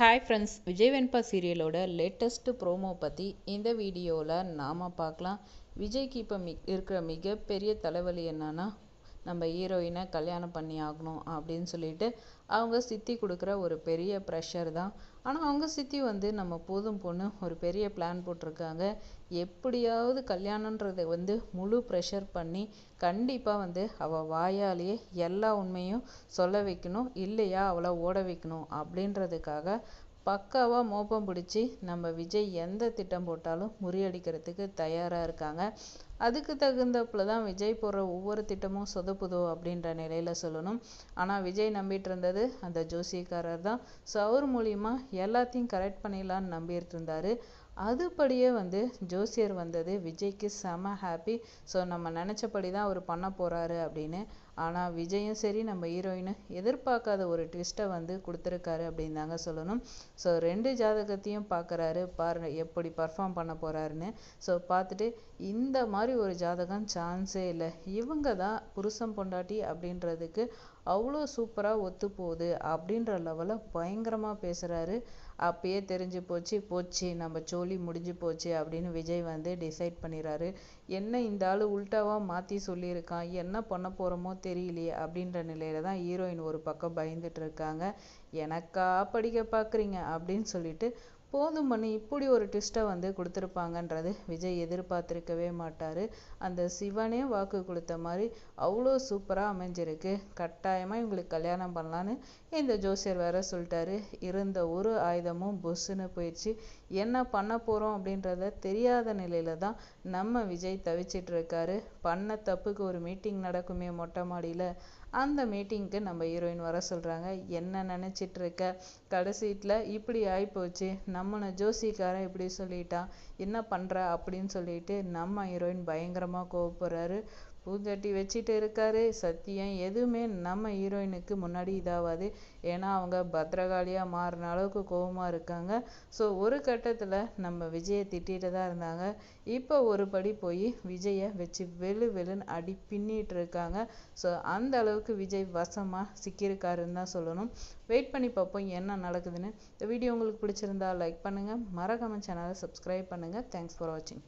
Hi friends Vijay Venba சீரியலோட latest promo பற்றி இந்த வீடியோவில் நாம் பார்க்கலாம். விஜய்க்கு இப்போ மி இருக்கிற மிகப்பெரிய தலைவலி என்னன்னா நம்ம ஹீரோயினை கல்யாணம் பண்ணி ஆகணும் அப்படின்னு சொல்லிட்டு அவங்க சித்தி கொடுக்குற ஒரு பெரிய ப்ரெஷர் தான். ஆனால் அவங்க சித்தி வந்து நம்ம போதும் பொண்ணு ஒரு பெரிய பிளான் போட்டிருக்காங்க. எப்படியாவது கல்யாணன்றதை வந்து முழு ப்ரெஷர் பண்ணி கண்டிப்பாக வந்து அவள் வாயாலேயே எல்லா உண்மையும் சொல்ல வைக்கணும். இல்லையா அவளை ஓட வைக்கணும் அப்படின்றதுக்காக பக்காவாக மோப்பம் பிடிச்சி நம்ம விஜய் எந்த திட்டம் போட்டாலும் முறியடிக்கிறதுக்கு தயாராக இருக்காங்க. அதுக்கு தகுந்தப்பில் தான் விஜய் போடுற ஒவ்வொரு திட்டமும் சொதப்புதோ அப்படின்ற நிலையில் சொல்லணும். ஆனால் விஜய் நம்பிட்டு இருந்தது அந்த ஜோசியக்காரர் தான் ஸோ அவர் மூலிமா எல்லாத்தையும் கரெக்ட் பண்ணிடலான்னு நம்பிட்டு இருந்தார் அதுபடியே வந்து ஜோசியர் வந்தது. விஜய்க்கு செம ஹாப்பி ஸோ நம்ம நினச்சபடி தான் அவர் பண்ண போகிறாரு அப்படின்னு. ஆனால் விஜயும் சரி நம்ம ஹீரோயினும் எதிர்பார்க்காத ஒரு ட்விஸ்ட்டை வந்து கொடுத்துருக்காரு அப்படின்னு தாங்க சொல்லணும். ஸோ ரெண்டு ஜாதகத்தையும் பார்க்குறாரு. பாரு எப்படி பர்ஃபார்ம் பண்ண போகிறாருன்னு ஸோ பார்த்துட்டு இந்த மாதிரி ஒரு ஜாதகம் சான்ஸே இல்லை. இவங்க தான் புருஷன் பொண்டாட்டி அப்படின்றதுக்கு அவ்வளோ சூப்பராக ஒத்து போகுது அப்படின்ற லெவலில் பயங்கரமாக பேசுகிறாரு அப்பயே தெரிஞ்சு போச்சு போச்சு நம்ம சோழி முடிஞ்சு போச்சு அப்படின்னு விஜய் வந்து டிசைட் பண்ணிடுறாரு. என்ன இந்த ஆள் உல்ட்டாவாக மாற்றி சொல்லியிருக்கான் என்ன பண்ண போகிறோமோ தெரியலையே அப்படின்ற நிலையில தான் ஹீரோயின் ஒரு பக்கம் பயந்துட்டு இருக்காங்க. எனக்கா படிக்க பார்க்குறீங்க அப்படின்னு சொல்லிட்டு போதும் பண்ணி இப்படி ஒரு ட்விஸ்ட்டை வந்து கொடுத்துருப்பாங்கன்றது விஜய் எதிர்பார்த்துருக்கவே மாட்டார். அந்த சிவனே வாக்கு கொடுத்த மாதிரி அவ்வளோ சூப்பராக அமைஞ்சிருக்கு. கட்டாயமாக இவங்களுக்கு கல்யாணம் பண்ணலான்னு இந்த ஜோசியர் வேற சொல்லிட்டாரு. இருந்த ஒரு ஆயுதமும் பொஸ்ஸுன்னு போயிடுச்சு. என்ன பண்ண போகிறோம் அப்படின்றத தெரியாத நிலையில தான் நம்ம விஜய் தவிச்சிட்டு இருக்காரு. பண்ண தப்புக்கு ஒரு மீட்டிங் நடக்குமே மொட்டை மாடியில். அந்த மீட்டிங்க்கு நம்ம ஹீரோயின் வர சொல்கிறாங்க என்ன நினச்சிட்டு இருக்க கடைசீட்டில் இப்படி ஆகிப்போச்சு நம்மளை ஜோசிக்காரன் இப்படி சொல்லிட்டான். என்ன பண்ணுற அப்படின்னு சொல்லிட்டு நம்ம ஹீரோயின் பயங்கரமாக கோவப்படுறாரு. பூஞ்சட்டி வச்சுட்டு இருக்காரு. சத்தியம் எதுவுமே நம்ம ஹீரோயினுக்கு முன்னாடி இதாகாது ஏன்னா அவங்க பத்திரகாளியாக மாறின அளவுக்கு கோபமாக இருக்காங்க. ஸோ ஒரு கட்டத்தில் நம்ம விஜயை திட்டிகிட்டு தான் இருந்தாங்க. இப்போ ஒரு படி போய் விஜயை வச்சு வெளு வெளுன்னு அடி பின்னிட்டு இருக்காங்க. ஸோ அந்த அளவுக்கு விஜய் வசமாக சிக்கியிருக்காருன்னு தான் சொல்லணும். வெயிட் பண்ணி பார்ப்போம் என்ன நடக்குதுன்னு. இந்த வீடியோ உங்களுக்கு பிடிச்சிருந்தா லைக் பண்ணுங்கள் மறக்காம சேனலை சப்ஸ்கிரைப் பண்ணுங்கள் தேங்க்ஸ் ஃபார் வாட்சிங்